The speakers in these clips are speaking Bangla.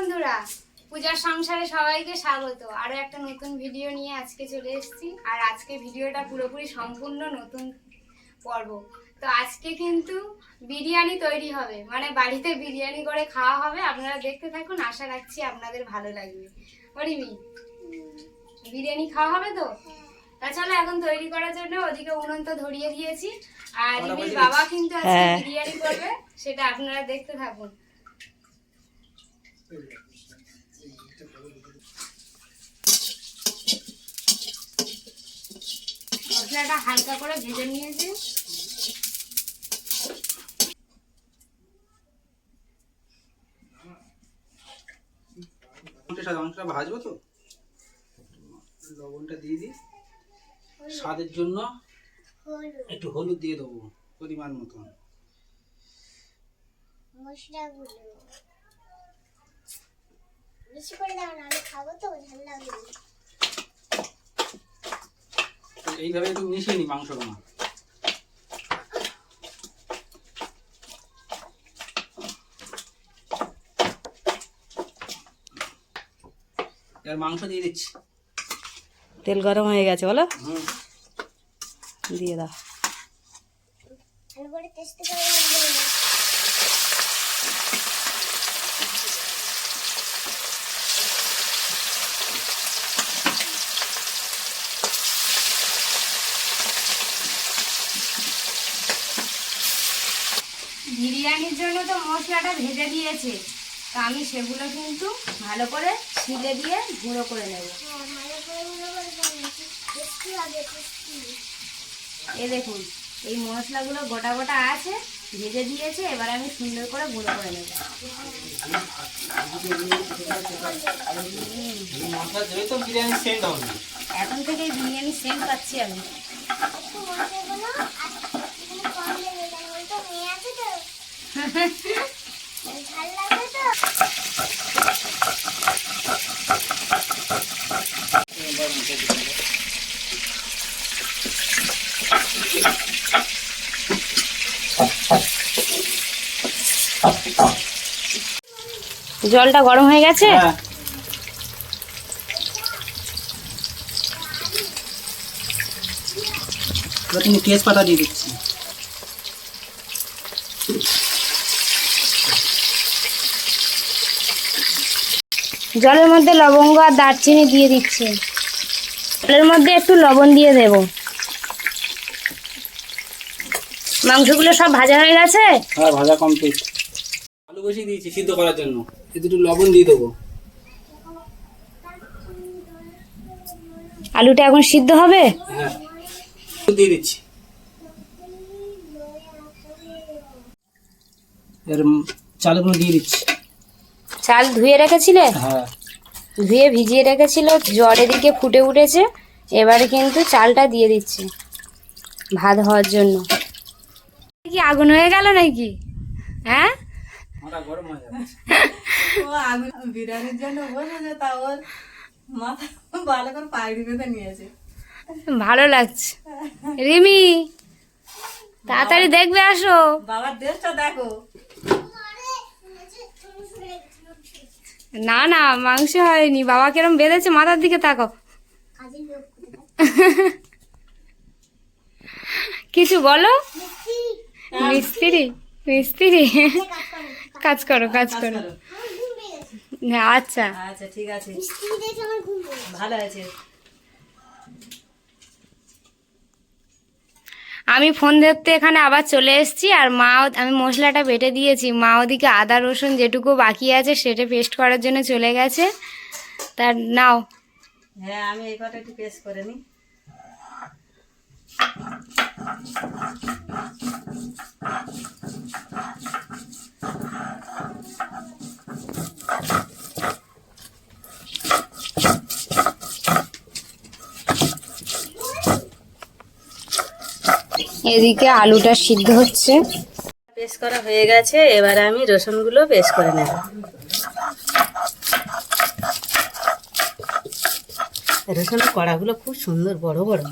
বন্ধুরা পূজার সংসারে সবাইকে স্বাগত। আরও একটা নতুন ভিডিও নিয়ে আজকে চলে এসেছি। আর আজকে ভিডিওটা পুরোপুরি সম্পূর্ণ নতুন পর্ব। তো আজকে কিন্তু বিরিয়ানি তৈরি হবে। মানে বাড়িতে বিরিয়ানি করে খাওয়া হবে। আপনারা দেখতে থাকুন আশা রাখছি আপনাদের ভালো লাগবে। অরিমি বিরিয়ানি খাওয়া হবে তো? তা চলো এখন তৈরি করার জন্য ওদিকে উনুন তো ধরিয়ে দিয়েছি। আর রিমির বাবা কিন্তু আজকে হ্যাঁ। বিরিয়ানি করবে সেটা আপনারা দেখতে থাকুন। মশলাটা হালকা করে ভেজে নিয়েছি। মাংসের ভাজবো তো? লবণটা দিয়ে দিই। স্বাদের জন্য একটু হলুদ দিয়ে দেবো পরিমাণ মতন। মশলাগুলো। বেশি করে দাও না আমি খাব তো ঝাল লাগবে এইভাবে একটু মিশিয়ে নিই মাংসটা আমার এবার মাংস দিয়ে দিচ্ছি। তেল গরম হয়ে গেছে বলো? দিয়ে দাও। ভালো করে টেস্ট করে রাখবে না বিরিয়ানির জন্য তো মশলাটা ভেজে দিয়েছে তা আমি সেগুলো কিন্তু ভালো করে ছিলে দিয়ে গুঁড়ো করে নেব। এ দেখুন, এই মশলাগুলো গোটা গোটা আছে, ভেজে দিয়েছে, এবার আমি সুন্দর করে গুঁড়ো করে নেব। এখন থেকেই বিরিয়ানি সেন্ট পাচ্ছি আমি একটু মশলাগুলো আর একটু কম দেবে কারণ ওই তো মেয়ে আছে তো ঝাল লাগবে তো জলটা গরম হয়ে গেছে? হ্যাঁ। তেজপাতা দিয়ে দিচ্ছি। জলের মধ্যে লবঙ্গ আর দারচিনি দিয়ে দিচ্ছি। জলের মধ্যে একটু লবণ দিয়ে দেব। মাংসগুলো সব ভাজা হয়ে গেছে? হ্যাঁ ভাজা কমপ্লিট আলু বসিয়ে দিয়েছি সিদ্ধ করার জন্য। একটু লবণ দিয়ে দেবো। আলুটা এখন সিদ্ধ হবে? হ্যাঁ। দিয়ে দিচ্ছি। এর চালগুলো দিয়ে দিচ্ছি। চাল ধুয়ে রেখেছিলে? হ্যাঁ। ধুয়ে ভিজিয়ে রেখেছিল জ্বর দিকে ফুটে উঠেছে এবারে কিন্তু চালটা দিয়ে দিচ্ছি ভাত হওয়ার জন্য। কি আগুন হয়ে গেল নাকি? হ্যাঁ? মাথা গরম হয়ে যাবে ও আমি বিরিয়ানির জন্য বসেছে তা ওর মাথা ভালো করে পাগড়ি বেঁধে নিয়েছে। ভালো লাগছে। রিমি তাড়াতাড়ি দেখবে আসো। বাবার ড্রেসটা দেখো। না না মাংস হয়নি। বাবা কিরম বেঁধেছে মাথার দিকে তাকো কিছু বলো? মিস্ত্রি মিস্ত্রি। কাজ করো কাজ করো। হ্যাঁ, আচ্ছা। আচ্ছা ঠিক আছে। ভালো আছে। আমি ফোন ধরতে এখানে আবার চলে এসেছি আর মা আমি মশলাটা বেটে দিয়েছি। মা ওদিকে আদা, রসুন যেটুকু বাকি আছে সেটা পেস্ট করার জন্য চলে গেছে। তার, নাও। হ্যাঁ আমি এই কটা একটু পেস্ট করে নিই। এদিকে আলুটা সিদ্ধ হচ্ছে। পেস্ট করা হয়ে গেছে এবার আমি রসুনগুলো পেস্ট করে নেব। রসুনের কড়াগুলো খুব সুন্দর বড় বড়।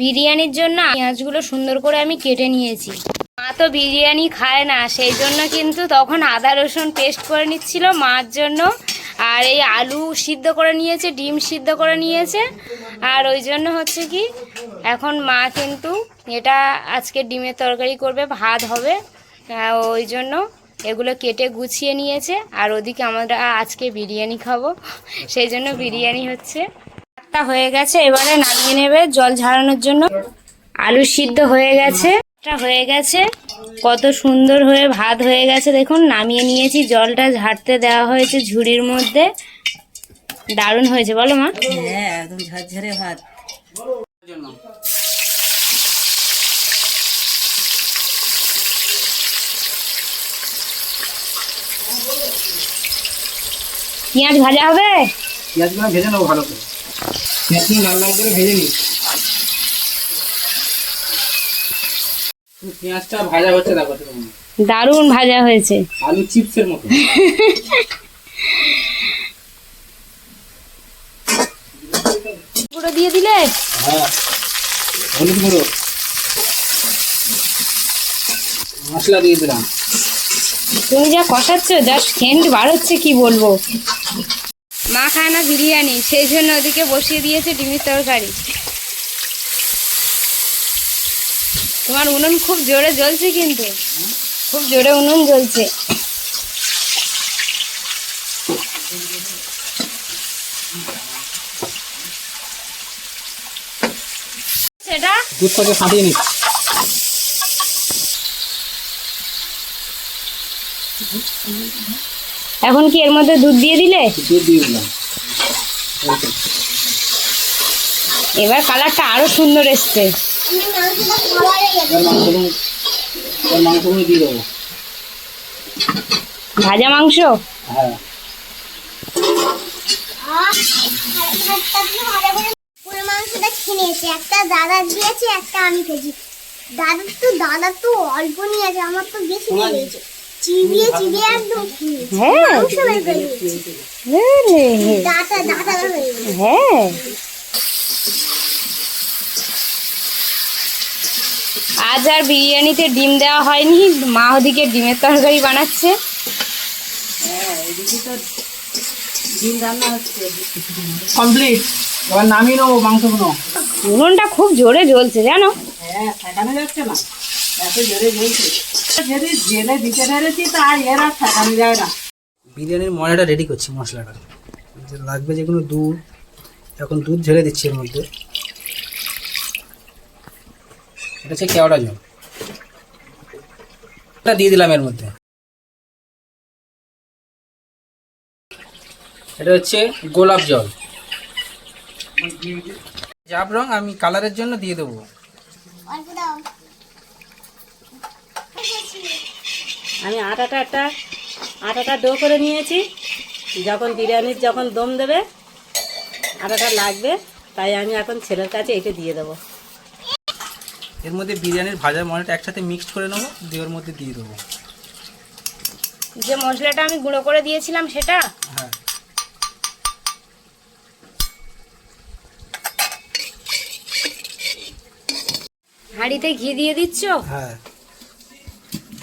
বিরিয়ানির জন্য পেঁয়াজগুলো সুন্দর করে আমি কেটে নিয়েছি। মা তো বিরিয়ানি খায় না সেই জন্য কিন্তু তখন আদা রসুন পেস্ট করে নিচ্ছিল মার জন্য। আর এই আলু সিদ্ধ করে নিয়েছে, ডিম সিদ্ধ করে নিয়েছে। আর ওই জন্য হচ্ছে কি, এখন মা কিন্তু এটা আজকে ডিমের তরকারি করবে, ভাত হবে। ওই জন্য এগুলো কেটে গুছিয়ে নিয়েছে। আর ওদিকে আমরা আজকে বিরিয়ানি খাব। সেই জন্য বিরিয়ানি হচ্ছে। ভাতটা হয়ে গেছে, এবারে নামিয়ে নেবে জল ঝাড়ানোর জন্য। আলু সিদ্ধ হয়ে গেছে। ভাতটা হয়ে গেছে। কত সুন্দর হয়ে ভাত হয়ে গেছে। দেখুন নামিয়ে নিয়েছি। জলটা ঝাড়তে দেওয়া হয়েছে ঝুড়ির মধ্যে। দারুণ হয়েছে বলো মা। হ্যাঁ একদম ঝরঝরে ভাত। পেঁয়াজ ভাজা হবে? পেঁয়াজগুলো ভেজে নেব ভালো করে। পেঁয়াজগুলো লাল লাল করে ভেজে নিই। পেঁয়াজটা ভাজা হচ্ছে দেখো। দারুণ ভাজা হয়েছে। আলু চিপসের মতো। গুঁড়ো দিয়ে দিলে? হ্যাঁ। হলুদ গুঁড়ো। মশলা দিয়ে দিলাম। তুমি যা কষাচ্ছ যা সেন্ট বার হচ্ছে কি বলব? মা খায় না বিরিয়ানি সেই জন্য ওদিকে বসিয়ে দিয়েছে ডিমের তরকারি। তোমার উনুন খুব জোরে জ্বলছে কিন্তু। খুব জোরে উনুন জ্বলছে। সেটা? দুধটাকে ফাটিয়ে নিচ্ছি এখন কি এর মধ্যে দুধ দিয়ে দিলে? দুধ দিয়ে দিলাম। এবার কালারটা আরও সুন্দর এসছে। ভাজা মাংস? হ্যাঁ। মাংসটা খেয়ে একটা দাদা দিয়েছে একটা আমি খেয়েছি দাদা তো দাদা তো অল্প নিয়েছে আমার তো বেশি দিয়েছে চিবিয়ে চিবিয়ে একদম নিয়েছে। হ্যাঁ দাদা দাদা হয়ে গেছে হ্যাঁ আজ আর বিরিয়ানিতে ডিম দেওয়া হয়নি মা ওদিকে ডিমের তরকারি বানাচ্ছে। হ্যাঁ কমপ্লিট এবার নামিয়ে নেব মাংসগুলো উনুনটা খুব জোরে জ্বলছে জানো? হ্যাঁ ঠেকানো যাচ্ছে না। এত জোরে জ্বলছে। যদি জেলে দিতে পেরেছি তা এর আর ঠেকানো যায় না। বিরিয়ানির মশলাটা রেডি করছি মশলাটা। লাগবে যে লাগবে যেগুলো দুধ এখন দুধ ঝেড়ে দিচ্ছি এর মধ্যে। এটা হচ্ছে কেওড়া জল। এটা দিয়ে দিলাম এর মধ্যে। এটা হচ্ছে গোলাপ জল। জাব রং আমি কালারের জন্য দিয়ে দেবো। আমি আটাটা একটা, আটাটা ডো করে নিয়েছি। যখন বিরিয়ানির যখন দম দেবে, আটাটা লাগবে, তাই আমি এখন ছেলের কাছে এটা দিয়ে দেবো। এর মধ্যে বিরিয়ানির ভাজা মশলাটা একসাথে মিক্সড করে নেব দিয়ে ওর মধ্যে দিয়ে দেবো। যে মশলাটা আমি গুঁড়ো করে দিয়েছিলাম সেটা? হ্যাঁ। হাঁড়িতে ঘি দিয়ে দিচ্ছ? হ্যাঁ।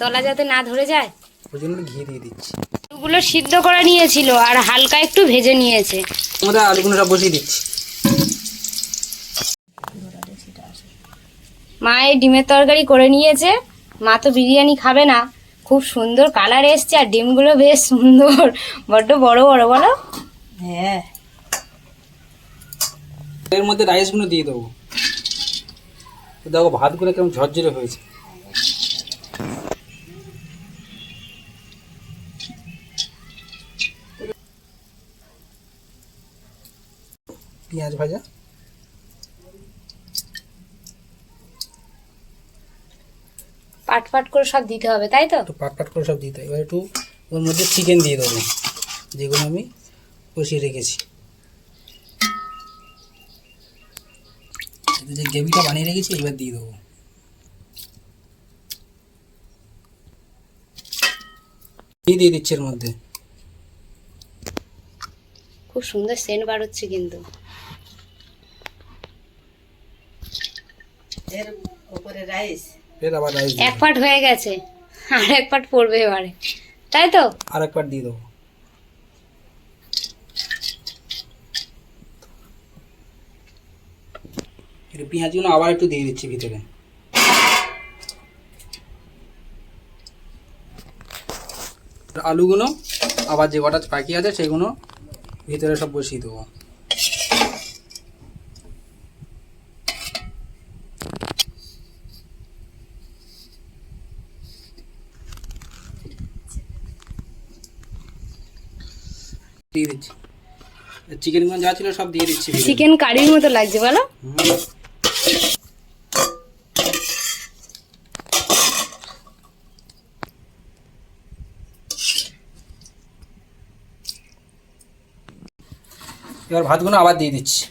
তলা যাতে না ধরে যায়? ওই জন্য ঘি দিয়ে দিচ্ছি। আলুগুলো সিদ্ধ করে নিয়েছিল আর হালকা একটু ভেজে নিয়েছে। আমাদের আলুগুলোটা বসিয়ে দিচ্ছি। মা এই ডিমের তরকারি করে নিয়েছে। মা তো বিরিয়ানি খাবে না। খুব সুন্দর কালার এসছে আর ডিমগুলো বেশ সুন্দর। বড্ড বড় বড় বলো। হ্যাঁ। এর মধ্যে রাইসগুলো দিয়ে দেবো। তো দেখো ভাতগুলো কেমন ঝরঝরে হয়েছে। পেঁয়াজ ভাজা। পাট পাট করে সব দিতে হবে তাই তো? একটু পাট পাট করে সব দিতে হয়। এবার একটু ওর মধ্যে চিকেন দিয়ে দেবো যেগুলো আমি কষিয়ে রেখেছি। যে গ্রেভিটা বানিয়ে রেখেছি এবার দিয়ে দেবো। ঘি দিয়ে দিচ্ছি এর মধ্যে। খুব সুন্দর সেন্ট বার হচ্ছে কিন্তু। এর উপরে রাইস ফের আবার রাইস এক পাট হয়ে গেছে। আর এক পাট পড়বে এবারে। তাই তো? আর একবার দিয়ে দেবো। এটা পেঁয়াজগুলো আবার একটু দিয়ে দিচ্ছি ভিতরে। আলুগুলো আবার যে কটা বাকি আছে সেগুলো ভিতরে সব বসিয়ে দেবো দিয়ে দিচ্ছি চিকেনগুলো যা ছিল সব দিয়ে দিচ্ছি চিকেন কারির মতো লাগছে বলো। এবার ভাতগুলো আবার দিয়ে দিচ্ছি।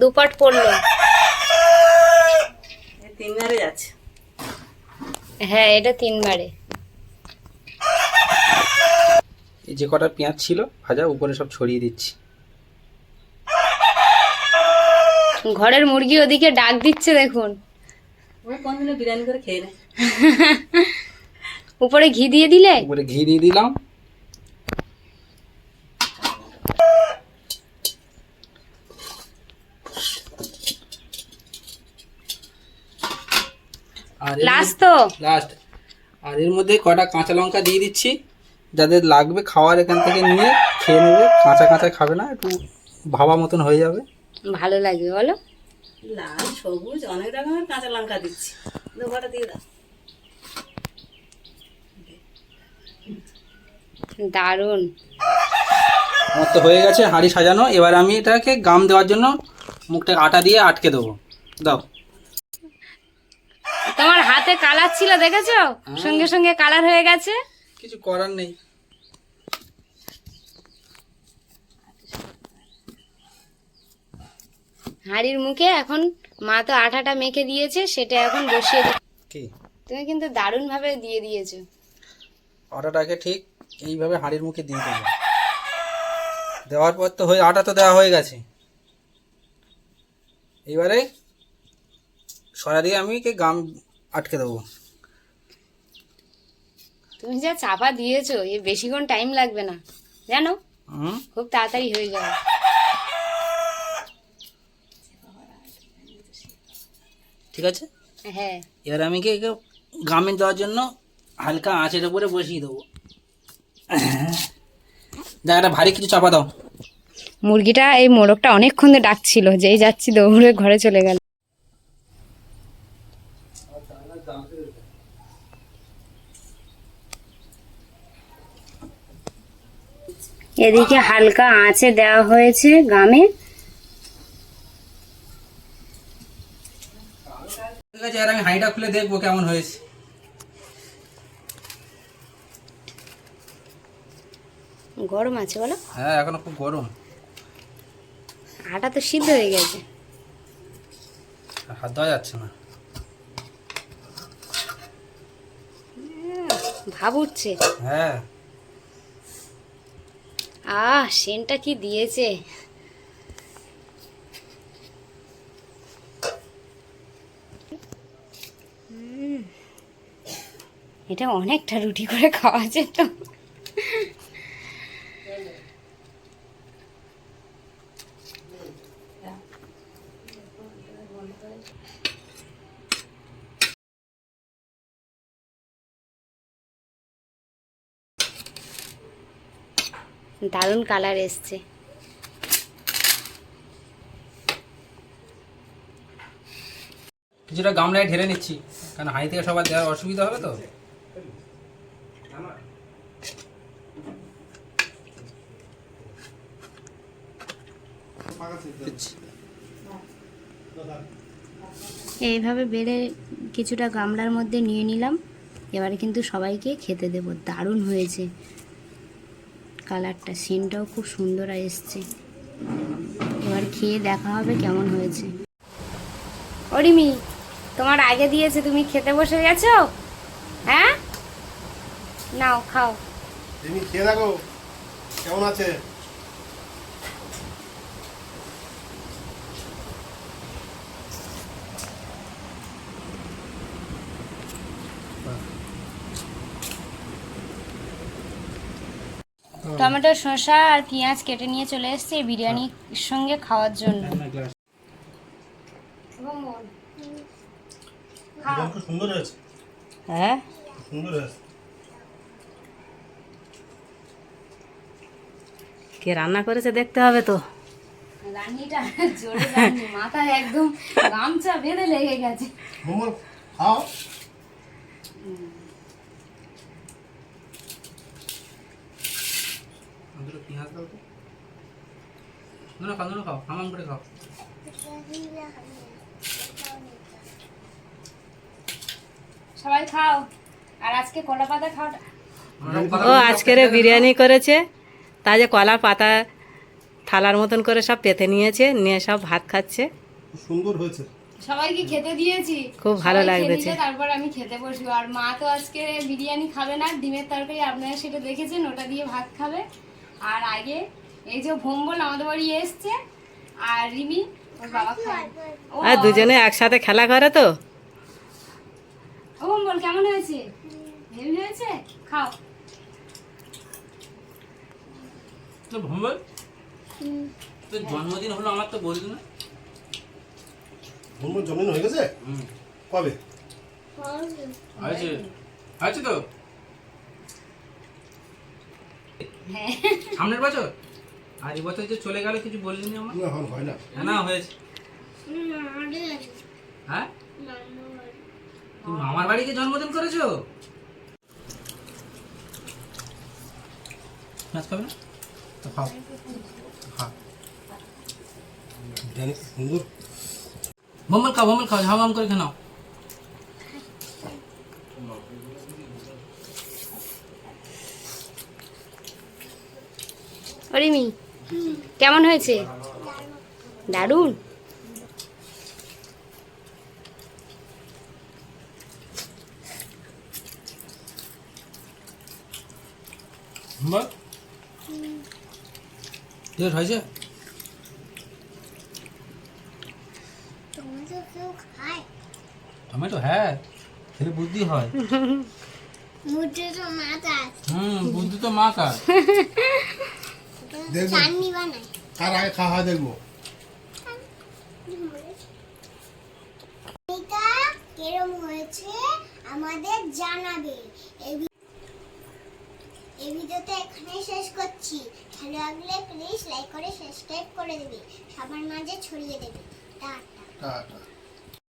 দু পাট পড়ল তিনবারে যাচ্ছে। হ্যাঁ এটা তিনবারে এই যে কটা পেঁয়াজ ছিল ভাজা উপরে সব ছড়িয়ে দিচ্ছি। ঘরের মুরগি ওদিকে ডাক দিচ্ছে দেখুন। কোনদিনও বিরিয়ানি করে খেয়ে নেয় উপরে ঘি দিয়ে দিলে? উপরে ঘি দিয়ে দিলাম। আর লাস্ট তো? লাস্ট আর এর মধ্যে কটা কাঁচা লঙ্কা দিয়ে দিচ্ছি। যাদের লাগবে খাওয়ার এখান থেকে নিয়ে খেয়ে নেবে কাঁচা কাঁচা খাবে না একটু ভাবা মতন হয়ে যাবে। ভালো লাগবে বলো। লাল সবুজ অনেক রকমের কাঁচা লঙ্কা দিচ্ছি। দুপাটা দিয়ে দাও। দারুণ। আমার তো হয়ে গেছে হাঁড়ি সাজানো এবার আমি এটাকে গাম দেওয়ার জন্য মুখটা আটা দিয়ে আটকে দেবো। দাও। তোমার হাতে কালার ছিল দেখেছ? সঙ্গে সঙ্গে কালার হয়ে গেছে। কিছু করার নেই। হাঁড়ির মুখে এখন মা তো আঠাটা মেখে দিয়েছে সেটা এখন বসিয়ে কি? তুমি কিন্তু দারুণ ভাবে দিয়ে দিয়েছ। আটাটাকে ঠিক এইভাবে হাঁড়ির মুখে দিয়ে দেবো। দেওয়ার পর তো হয়ে আটা তো দেওয়া হয়ে গেছে। এবারে সরা দিয়ে আমি কে গাম আটকে দেবো। তুমি যা চাপা দিয়েছ এ বেশিক্ষণ টাইম লাগবে না। জানো? খুব তাড়াতাড়ি হয়ে যাবে। ঠিক আছে? হ্যাঁ। এবার আমি কি গামে দেওয়ার জন্য হালকা আঁচের উপরে বসিয়ে দেবো। জায়গাটা ভারী কিছু চাপা দাও। মুরগিটা এই মোরগটা অনেকক্ষণ ধরে ডাকছিল যেই যাচ্ছি দৌড়ে ঘরে চলে গেল। এদিকে হালকা আঁচে দেওয়া হয়েছে গামে। আমি হাঁড়িটা খুলে দেখব কেমন হয়েছে। গরম আছে বলো। হ্যাঁ এখনও খুব গরম। আটা তো সিদ্ধ হয়ে গেছে। হাত দেওয়া যাচ্ছে না। ভাব উঠছে। হ্যাঁ। আহ সেনটা কি দিয়েছে? এটা অনেকটা রুটি করে খাওয়া যেত দারুণ কালার এসছে। কিছুটা গামলায় ঢেলে নিচ্ছি। কারণ হাঁড়ি থেকে সবার দেওয়ার অসুবিধা হবে তো? এইভাবে বেড়ে কিছুটা গামলার মধ্যে নিয়ে নিলাম। এবারে কিন্তু সবাইকে খেতে দেব। দারুণ হয়েছে। কালারটা সিনটাও খুব সুন্দর এসছে। এবার খেয়ে দেখা হবে কেমন হয়েছে। অরিমি তোমার আগে দিয়েছে তুমি খেতে বসে গেছো? হ্যাঁ? নাও খাও। তুমি খেয়ে দেখো কেমন আছে? টমেটো শসা আর পেঁয়াজ কেটে নিয়ে চলে এসেছি বিরিয়ানির সঙ্গে খাওয়ার জন্য। হ্যাঁ? কে রান্না করেছে দেখতে হবে তো। রান্নিটা জোরে রান্নি মাথায় একদম গামছা বেঁধে লেগে গেছে। খাও দুটো পেঁয়াজ দাও তো না খাও না খাও হামাম করে খাও সবাই খাও। আর আজকে কলা পাতা খাওয়াটা ও আজকের বিরিয়ানি করেছে। তা যে কলা পাতা থালার মতন করে সব পেতে নিয়েছে নিয়ে সব ভাত খাচ্ছে। সুন্দর হয়েছে। সবাইকে খেতে দিয়েছি। খুব ভালো। নিলে তারপর আমি খেতে বসবো। আর মা তো আজকে বিরিয়ানি খাবে না ডিমের তরকারি আপনারা সেটা দেখেছেন ওটা দিয়ে ভাত খাবে। আর আগে এই যে ভোম্বল আমাদের বাড়ি এসছে আর রিমি ওর বাবা ও আর দুজনে একসাথে খেলা করে তো? ও ভোম্বল কেমন হয়েছে? হেভি হয়েছে? খাও। তো ভম্বল তোর জন্মদিন হলো আমার তো বললি না। মোমোর জমিন হয়ে গেছে? হুম। কবে? আছে আছে তো? হ্যাঁ। সামনের বছর? আর এই বছর যে চলে গেল কিছু বললি আমার না এখন হয় না। হ্যাঁ না হয়েছে। হ্যাঁ? তুমি মামার বাড়িতে জন্মদিন করেছ? মাছ খাবে না? তো খাও। খাও সুন্দর। ভম্বল খাও ভম্বল খাও ঝাম করে খেয়ে নাও। ও রিমি কেমন হয়েছে? দারুণ। হয়েছে টমেটো হ্যাঁ খেলে বুদ্ধি হয়। তো মাথা হুম বুদ্ধি তো মা কার দেখব। কার আগে খাওয়া দেখব। কেরম হয়েছে আমাদের জানাবে। এই ভিডিওটা এখানে শেষ করছি। ভালো লাগলে প্লিজ লাইক করে সাবস্ক্রাইব করে দেবে। সবার মাঝে ছড়িয়ে দেবে। টাটা। টাটা।